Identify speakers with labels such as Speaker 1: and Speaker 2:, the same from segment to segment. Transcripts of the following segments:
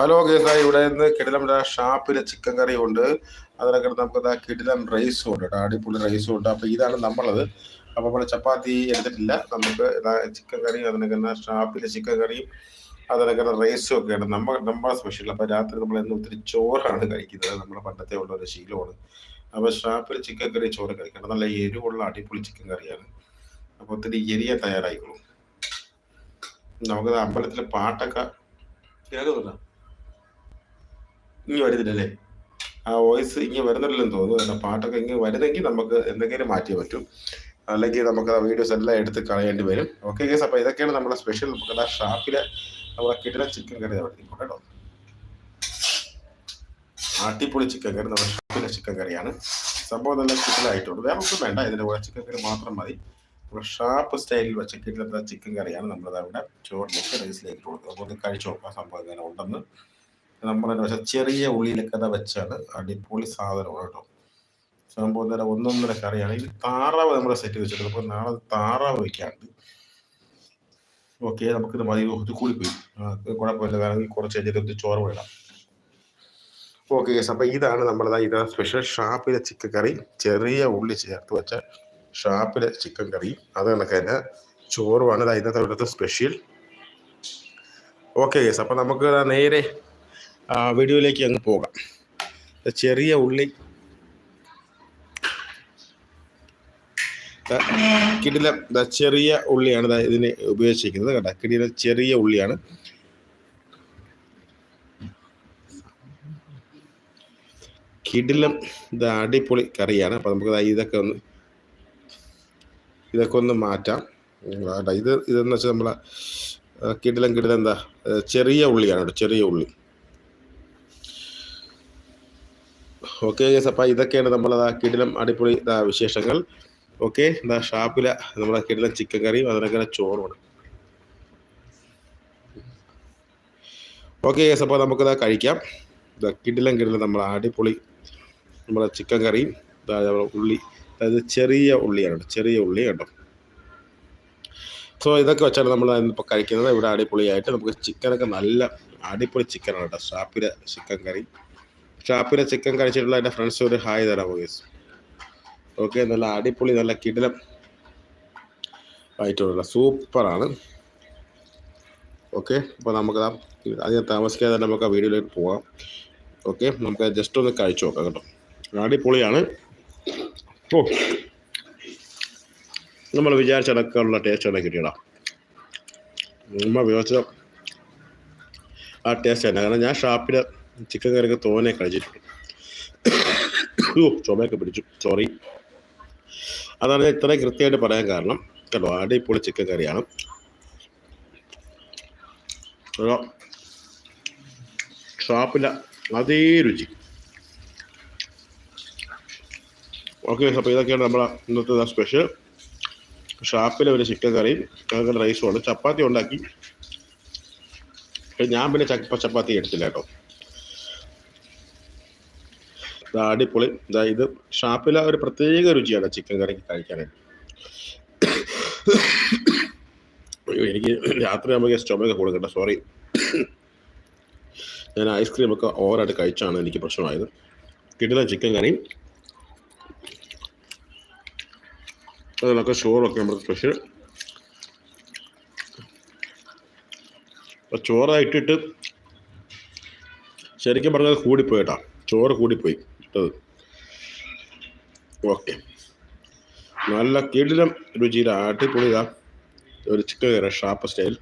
Speaker 1: Hello ഗേസ ഇവിടെ നിന്ന് കിടിലം ഷാപ്പിലെ ചിക്കൻ കറി ഉണ്ട്. അതിനൊക്കെ നമുക്ക് കിടിലം റൈസും ഉണ്ട് കേട്ടോ. അടിപൊളി റൈസും ഉണ്ട്. അപ്പൊ ഇതാണ് നമ്മളത്. അപ്പൊ നമ്മൾ ചപ്പാത്തി എടുത്തിട്ടില്ല. നമുക്ക് ചിക്കൻ കറിയും അതിനൊക്കെ ഷാപ്പിലെ ചിക്കൻ കറിയും അതിനൊക്കെ റൈസും ഒക്കെ ഉണ്ട്. നമ്മ നമ്മളെ സ്പെഷ്യൽ അപ്പൊ രാത്രി നമ്മൾ ഇന്ന് ഒത്തിരി ചോറാണ് കഴിക്കുന്നത്. നമ്മുടെ പണ്ടത്തെ ഉള്ള ഒരു ശീലമാണ്. അപ്പൊ ഷാപ്പിൽ ചിക്കൻ കറി ചോറ് കഴിക്കണം. നല്ല എരിവുള്ള അടിപൊളി ചിക്കൻ കറിയാണ് അപ്പൊ ഒത്തിരി എരിയ തയ്യാറായിക്കോളും. നമുക്ക് അമ്പലത്തിലെ പാട്ടൊക്കെ കേൾക്കുന്നുണ്ടോ? ഇനി വരുന്നില്ലല്ലേ? ആ വോയിസ് ഇങ്ങനെ വരുന്നില്ലെന്ന് തോന്നുന്നു കാരണം പാട്ടൊക്കെ ഇങ്ങനെ വരുന്നെങ്കിൽ നമുക്ക് എന്തെങ്കിലും മാറ്റി പറ്റും. അല്ലെങ്കിൽ നമുക്ക് ആ വീഡിയോസ് എല്ലാം എടുത്ത് കളയേണ്ടി വരും. ഓക്കെ ഗേസ് അപ്പോൾ ഇതൊക്കെയാണ് നമ്മുടെ സ്പെഷ്യൽ ആ ഷാപ്പിലെ നമ്മളെ കിട്ടുന്ന ചിക്കൻ കറി അവിടെ കേട്ടോ. അടിപൊളി ചിക്കൻ കറി നമ്മുടെ ഷാപ്പിലെ ചിക്കൻ കറിയാണ് സംഭവം നല്ല ചിക്കനായിട്ടുണ്ട് വേറെ ഒന്നും വേണ്ട ഇതിന്റെ കൂടെ ചിക്കൻ കറി മാത്രം മതി. നമ്മുടെ ഷാപ്പ് സ്റ്റൈലിൽ വെച്ച കിട്ടുന്ന ചിക്കൻ കറിയാണ് നമ്മളത് അവിടെ ചോറിലേക്ക് റൈസിലേക്ക് കൊടുക്കുക അപ്പോൾ ഒന്ന് കഴിച്ചു നോക്കാം സംഭവം ഇങ്ങനെ ഉണ്ടെന്ന്. നമ്മളെന്ന് വെച്ചാൽ ചെറിയ ഉള്ളിയിലൊക്കെ വെച്ചാണ് അടിപൊളി സാധനമാണ് കേട്ടോ. സംഭവം തന്നെ ഒന്നൊന്നര കറിയാണ്. ഈ താറാവ് നമ്മുടെ സെറ്റ് വെച്ചിട്ടുണ്ട്. അപ്പോൾ നാളെ താറാവ് വയ്ക്കാണ്ട് ഓക്കെ നമുക്കിത് മതി. ഇത് കൂടിപ്പോയി. കുഴപ്പമില്ല. കാരണം കുറച്ച് കഴിഞ്ഞിട്ട് ചോറ് വേണം ഓക്കെ യെസ് അപ്പോൾ ഇതാണ് നമ്മളതാ ഇത് സ്പെഷ്യൽ ഷാപ്പിലെ ചിക്കൻ കറി ചെറിയ ഉള്ളി ചേർത്ത് വെച്ച ഷാപ്പിലെ ചിക്കൻ കറി അത് കണക്ക് തന്നെ ചോറുമാണ്. ഇതാ ഇന്നത്തെ ഇവിടുത്തെ സ്പെഷ്യൽ ഓക്കെ യെസ് അപ്പോൾ നമുക്ക് നേരെ വീഡിയോയിലേക്ക് അങ്ങ് പോകാം. ചെറിയ ഉള്ളി. കിടില ചെറിയ ഉള്ളിയാണ് ഇതിന് ഉപയോഗിച്ചിരിക്കുന്നത്. കേട്ടോ കിടിലം ചെറിയ ഉള്ളിയാണ്. കിടിലം ഇത് അടിപൊളി കറിയാണ്. അപ്പം നമുക്ക് ഇതൊക്കെ ഒന്ന് ഇതൊക്കെ ഒന്ന് മാറ്റാം. ഇത് ഇതെന്ന് വെച്ചാൽ നമ്മളെ കിടിലം കിടിലം എന്താ ചെറിയ ഉള്ളിയാണ് കേട്ടോ ചെറിയ ഉള്ളി. ഓക്കെ അപ്പം ഇതൊക്കെയാണ് നമ്മൾ ആ കിടിലം അടിപൊളി വിശേഷങ്ങൾ. ഓക്കെ എന്താ ഷാപ്പില നമ്മളെ കിടിലം ചിക്കൻ കറിയും അതിനൊക്കെ ചോറുമാണ് ഓക്കെ അപ്പോൾ നമുക്കിതാ കഴിക്കാം. ഇതാ കിടിലം കിടിലം നമ്മളെ അടിപൊളി നമ്മളെ ചിക്കൻ കറിയും ഉള്ളി അതായത് ചെറിയ ഉള്ളിയാണ് ചെറിയ ഉള്ളി കേട്ടോ സോ ഇതൊക്കെ വെച്ചാണ് നമ്മൾ ഇപ്പോൾ കഴിക്കുന്നത്. ഇവിടെ അടിപൊളിയായിട്ട് നമുക്ക് ചിക്കനൊക്കെ നല്ല അടിപൊളി ചിക്കനാണ് കേട്ടോ ഷാപ്പിലെ ചിക്കൻ കറി. ഷാപ്പിലെ ചിക്കൻ കഴിച്ചിട്ടുള്ള എന്റെ ഫ്രണ്ട്സ് ഒരു ഹായ് തരാം ഗേസ് ഓക്കെ നല്ല അടിപൊളി നല്ല കിടിലം ആയിട്ടുള്ള സൂപ്പറാണ് ഓക്കെ അപ്പോൾ നമുക്ക് അധികം താമസിക്കാതെ തന്നെ നമുക്ക് ആ വീഡിയോയിലേക്ക് പോകാം ഓക്കെ നമുക്ക് ജസ്റ്റ് ഒന്ന് കഴിച്ചു നോക്കാം കേട്ടോ. അടിപൊളിയാണ്. ഓ നമ്മൾ വിചാരിച്ചടക്കാനുള്ള ടേസ്റ്റ് തന്നെ കിട്ടിയടാ. നമ്മൾ വിചാരിച്ച ആ ടേസ്റ്റ് തന്നെ. കാരണം ഞാൻ ഷാപ്പിൽ ചിക്കൻ കറിയൊക്കെ തോനെ കഴിച്ചിട്ടുണ്ട്. ഓ ചുമയൊക്കെ പിടിച്ചു. സോറി അതാണ് ഞാൻ ഇത്രയും കൃത്യമായിട്ട് പറയാൻ കാരണം. കേട്ടോ അടിപൊളി ചിക്കൻ കറിയാണ്. ഷാപ്പില്ല ഷാപ്പിലെ അതേ രുചി. ഓക്കെ അപ്പോൾ ഇതൊക്കെയാണ് നമ്മളെ ഇന്നത്തെ സ്പെഷ്യൽ ഷാപ്പിലെ ഒരു ചിക്കൻ കറിയും റൈസും ഉണ്ട് ചപ്പാത്തി ഉണ്ടാക്കി. ഞാൻ പിന്നെ ചപ്പ ചപ്പാത്തി എടുത്തില്ല കേട്ടോ. അടിപൊളി. ഇതാ ഷാപ്പിലെ ഒരു പ്രത്യേക രുചിയാണ് ചിക്കൻ കറി കഴിക്കാനായിട്ട്. എനിക്ക് രാത്രി നമുക്ക് സ്റ്റൊമൊക്കെ കൊടുക്കട്ടെ സോറി ഞാൻ ഐസ്ക്രീം ഒക്കെ ഓവറായിട്ട് കഴിച്ചാണ് എനിക്ക് പ്രശ്നമായത്. കിട്ടുന്ന ചിക്കൻ കറി. അതിലൊക്കെ ചോറൊക്കെ നമ്മുടെ സ്പെഷ്യൽ ചോറായിട്ടിട്ട് ശരിക്കും പറഞ്ഞാൽ കൂടിപ്പോയി കേട്ടോ. ചോറ് കൂടിപ്പോയി. ഇട്ടത്. ഓക്കെ. നല്ല കിടിലം രുചിയുടെ അടിപൊളിതാ ഒരു ചിക്കൻ കറി ഷാപ്പ് സ്റ്റൈൽ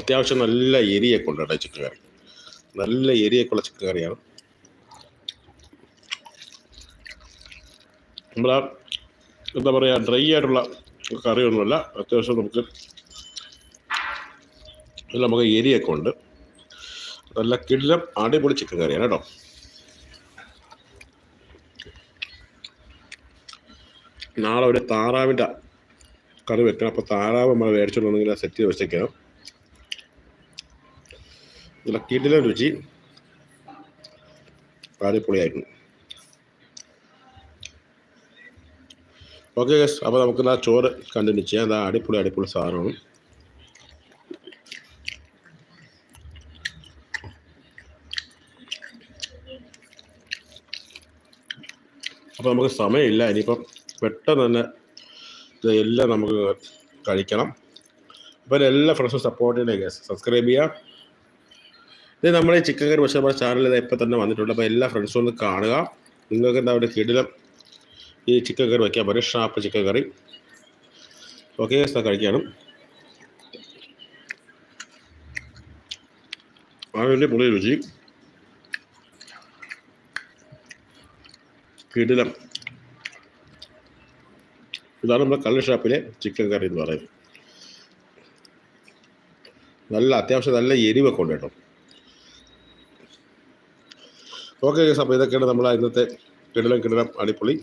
Speaker 1: അത്യാവശ്യം നല്ല എരിയൊക്കെ ഉണ്ട് കേട്ടോ ചിക്കൻ കറി നല്ല എരിയൊക്കെ ഉള്ള ചിക്കൻ കറിയാണ് നമ്മളാ എന്താ പറയുക ഡ്രൈ ആയിട്ടുള്ള കറിയൊന്നുമല്ല അത്യാവശ്യം നമുക്ക് നമുക്ക് എരിയൊക്കെ ഉണ്ട്. നല്ല കിടിലം അടിപൊളി ചിക്കൻ കറിയാണ് കേട്ടോ. നാളെ ഒരു താറാവിന്റെ കറി വെക്കണം. അപ്പോൾ താറാവ് നമ്മൾ മേടിച്ചിട്ടുണ്ടെങ്കിൽ സെറ്റ് ചെയ്ത് വെച്ചേക്കാം. നല്ല കിടിലം രുചി. അടിപൊളിയായിരുന്നു. ഓക്കെ ഗസ് അപ്പോൾ നമുക്ക് ആ ചോറ് കണ്ടിന്യൂ ചെയ്യാം. അതാ അടിപൊളി അടിപൊളി സാധനമാണ്. അപ്പോൾ നമുക്ക് സമയമില്ല. ഇനിയിപ്പം പെട്ടെന്ന് തന്നെ ഇതെല്ലാം നമുക്ക് കഴിക്കണം. അപ്പോൾ എല്ലാ ഫ്രണ്ട്സും സപ്പോർട്ട് ചെയ്യണേ സബ്സ്ക്രൈബ് ചെയ്യുക. ഇത് നമ്മുടെ ചിക്കൻ കറി പക്ഷേ നമ്മുടെ ഇത് ഇപ്പം തന്നെ വന്നിട്ടുണ്ട്. അപ്പോൾ എല്ലാ ഫ്രണ്ട്സും ഒന്ന് കാണുക. നിങ്ങൾക്ക് എന്താ അവിടെ കിടിലം ഈ ചിക്കൻ കറി വയ്ക്കാൻ പറ്റും. ഷാപ്പ് ചിക്കൻ കറി ഓക്കെ കഴിക്കാനും അതിന്റെ പുളി രുചി കിടിലം. ഇതാണ് നമ്മുടെ കള്ള് ഷാപ്പിലെ ചിക്കൻ കറി എന്ന് പറയുന്നത്. നല്ല അത്യാവശ്യം നല്ല എരിവൊക്കെ ഉണ്ട് കേട്ടോ. ഓക്കെ അപ്പോൾ ഇതൊക്കെയാണ് നമ്മൾ ഇന്നത്തെ കിടലം കിടലം അടിപൊളി.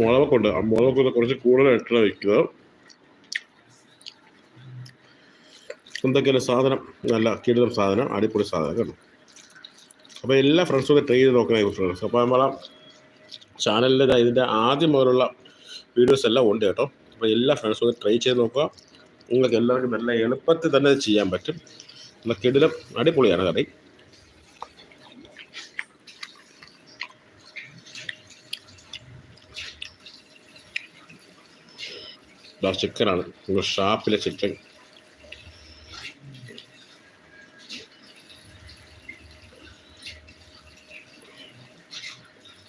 Speaker 1: മുളകൊക്കെ ഉണ്ട്. ആ മുളകൊക്കെ കുറച്ച് കൂടുതലായിട്ടാണ് വയ്ക്കുന്നത് എന്തൊക്കെയാണ് സാധനം? നല്ല കിടലം സാധനം അടിപൊളി സാധനം കേട്ടോ. അപ്പോൾ എല്ലാ ഫ്രണ്ട്സും ട്രൈ ചെയ്ത് നോക്കണേ ഫ്രണ്ട്സ് അപ്പോൾ നമ്മളെ ചാനലിന്റെ ഇതിന്റെ ആദ്യം മുതലുള്ള വീഡിയോസ് എല്ലാം ഉണ്ട് കേട്ടോ. അപ്പോൾ എല്ലാ ഫ്രണ്ട്സും ഒന്ന് ട്രൈ ചെയ്ത് നോക്കുക. നിങ്ങൾക്ക് എല്ലാവർക്കും നല്ല എളുപ്പത്തിൽ തന്നെ ചെയ്യാൻ പറ്റും. നല്ല കിടിലം അടിപൊളിയാണ് കറി. ചിക്കനാണ് ഷാപ്പിലെ ചിക്കൻ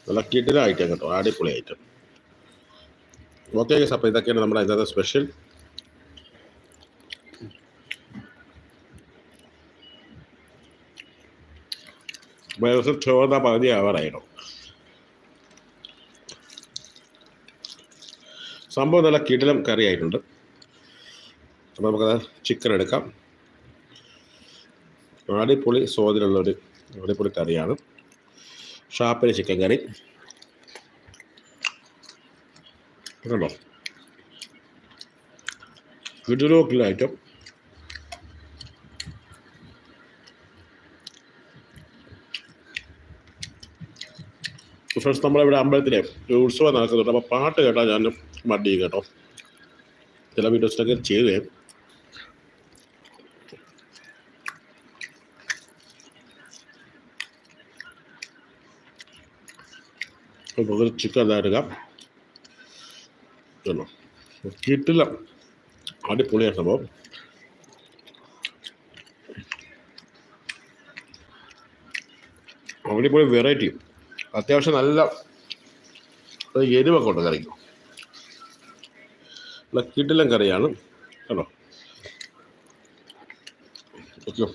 Speaker 1: നല്ല ഐറ്റം കേട്ടോ അടിപൊളി ഐറ്റം ഓക്കെ അപ്പോൾ ഇതൊക്കെയാണ് നമ്മുടെ ഇന്നത്തെ സ്പെഷ്യൽ ഏകദേശം ചോദന പകുതി ആവാറായിരുന്നു സംഭവം നല്ല കിടിലം കറി ആയിട്ടുണ്ട് അപ്പോൾ നമുക്കത് ചിക്കൻ എടുക്കാം. അടിപൊളി സ്വാദിലുള്ളൊരു അടിപൊളി കറിയാണ്. ഷാപ്പിലെ ചിക്കൻ കറി കണ്ടോ കിലോ ഐറ്റം ഫ്രണ്ട്സ് നമ്മളിവിടെ അമ്പലത്തിലെ ഒരു ഉത്സവം നടക്കുന്നുണ്ട്. അപ്പോൾ പാട്ട് കേട്ടാൽ ഞാൻ മടി കേട്ടോ. ചില വീഡിയോസിലൊക്കെ ചെയ്തേ. അപ്പോൾ ചിക്കൻ എടുക്കാം കേട്ടോ കിട്ടില്ല. അടിപൊളിയാണ് സംഭവം. അടിപൊളി വെറൈറ്റി അത്യാവശ്യം നല്ല ഒരു എരിവൊക്കെ ഉണ്ട് കറിക്ക്. നല്ല കിടിലം കറിയാണ്. കേട്ടോ ഓക്കെ.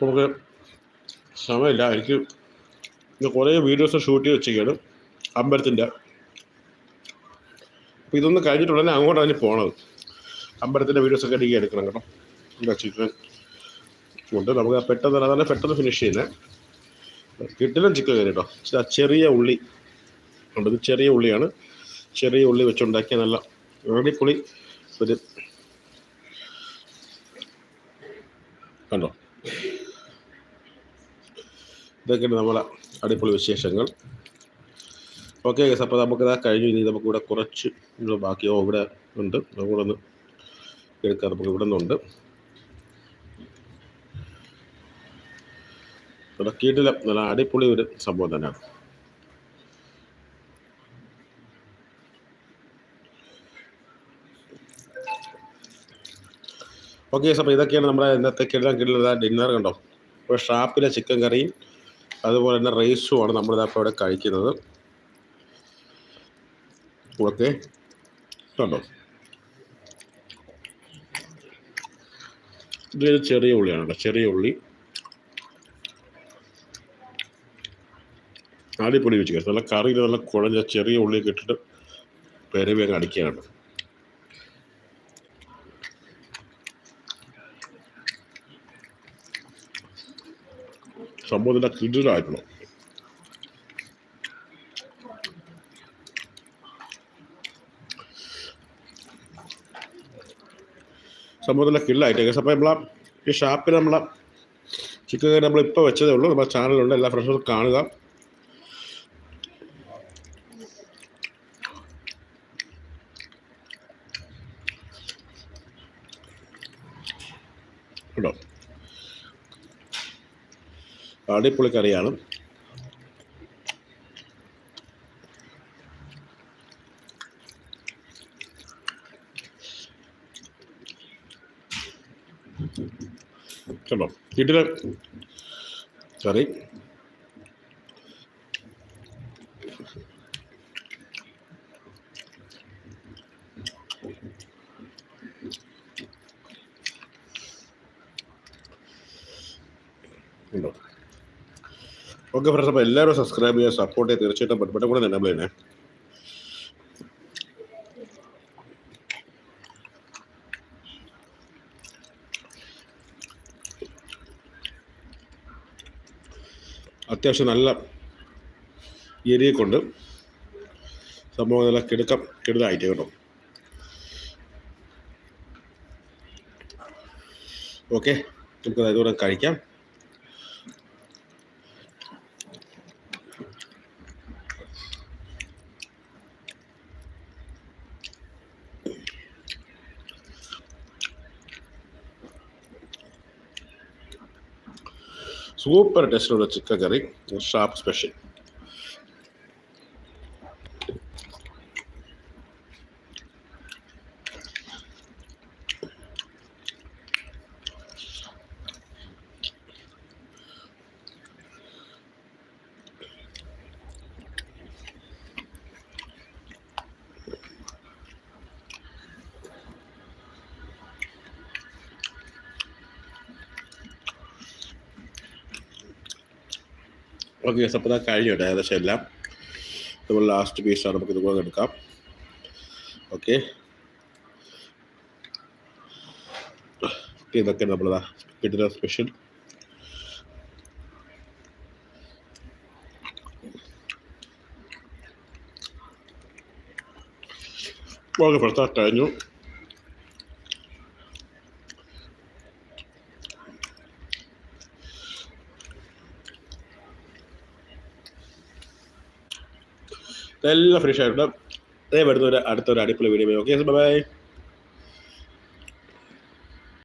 Speaker 1: നമുക്ക് സമയമില്ല. എനിക്ക് ഇന്ന് കുറേ വീഡിയോസ് ഷൂട്ട് ചെയ്ത് വെച്ചിരിക്കുകയാണ്. അമ്പലത്തിന്റെ. അപ്പോൾ ഇതൊന്ന് കഴിഞ്ഞിട്ടുടനെ അങ്ങോട്ടാണ് ഇനി പോണത്. അമ്പലത്തിന്റെ വീഡിയോസൊക്കെ അടിക്കുക എടുക്കണം കേട്ടോ. ചിക്കൻ? കൊണ്ട് നമുക്ക് പെട്ടെന്ന് അതാണ് പെട്ടെന്ന് ഫിനിഷ് ചെയ്യുന്നത് കിട്ടില്ല ചിക്കൻ കേട്ടോ. ചെറിയ ഉള്ളി. ഉണ്ട്. ഇത് ചെറിയ ഉള്ളിയാണ്. ചെറിയ ഉള്ളി വെച്ചുണ്ടാക്കിയ നല്ല അടിപൊളി ഒരു കണ്ടോ? ഇതൊക്കെയാണ് നമ്മളെ അടിപൊളി വിശേഷങ്ങൾ. ഓക്കെ ഗസ് അപ്പോൾ നമുക്കിതാ കഴിഞ്ഞു. ഇനി നമുക്കിവിടെ കുറച്ച് ബാക്കി. ഓ ഇവിടെ ഉണ്ട്. നമുക്കിവിടെ ഒന്ന് എടുക്കാം. നമുക്ക് ഇവിടെ നിന്നുണ്ട്. ഇവിടെ നല്ല അടിപൊളി ഒരു സംഭവം തന്നെയാണ്. ഓക്കെ അപ്പോൾ ഇതൊക്കെയാണ് നമ്മുടെ ഇന്നത്തെ കിടലം കിടല ഡിന്നർ കണ്ടോ? ഇപ്പോൾ ഷാപ്പിലെ ചിക്കൻ കറിയും അതുപോലെ തന്നെ റൈസുമാണ് നമ്മളിതപ്പോൾ ഇവിടെ കഴിക്കുന്നത്. ഓക്കെ. കണ്ടോ? ഇത് ചെറിയ ഉള്ളിയാണ് കേട്ടോ ചെറിയ ഉള്ളി. അടിപൊളി വെച്ച് നല്ല കറിയിൽ നല്ല കുഴഞ്ഞ ചെറിയ ഉള്ളി ഇട്ടിട്ട് പെരവി അങ്ങ് അടിക്കുകയാണ്. സംഭവത്തിന്റെ സംഭവം സംഭവത്തിന്റെ കില്ലായിട്ട് അപ്പോൾ നമ്മളെ ഈ ഷാപ്പിൽ നമ്മളെ ചിക്കൻ കറി നമ്മളിപ്പോൾ വെച്ചതേ ഉള്ളൂ. നമ്മുടെ ചാനലുണ്ട് എല്ലാ ഫ്രണ്ട്സും കാണുക കേട്ടോ അടിപൊളി കറിയാണ് കണ്ടോ? കറി. ഉണ്ടോ ഓക്കെ ഫ്രണ്ട്സ് അപ്പോൾ എല്ലാവരും സബ്സ്ക്രൈബ് ചെയ്യുക സപ്പോർട്ട് ചെയ്യുക തീർച്ചയായിട്ടും പെട്ടെന്ന് കൂടെ എനേബിൾ ചെയ്യണേ അത്യാവശ്യം നല്ല ഏരിയ കൊണ്ട് സംഭവം നല്ല കിടുക്കം കിടുതായിട്ട് കേട്ടോ. ഓക്കെ നമുക്ക് അതായത് കഴിക്കാം. Super ടേസ്റ്റിലുള്ള chicken curry shop special. Okay guys അപ്പോൾ കഴിഞ്ഞു കേട്ടോ ഏകദേശം എല്ലാം. നമ്മൾ ലാസ്റ്റ് പീസാണ് നമുക്ക് ഇതുപോലെ എടുക്കാം. ഓക്കെ ഇതൊക്കെ നമ്മളതാ കിട്ടുന്ന സ്പെഷ്യൽ ഓക്കെ പ്രസാദ് കഴിഞ്ഞു. എല്ലാം ഫ്രഷ് ആയിട്ടുണ്ട്. അതേപോലെ അടുത്തൊരു അടിപൊളി വീഡിയോ ഓക്കെ ബൈ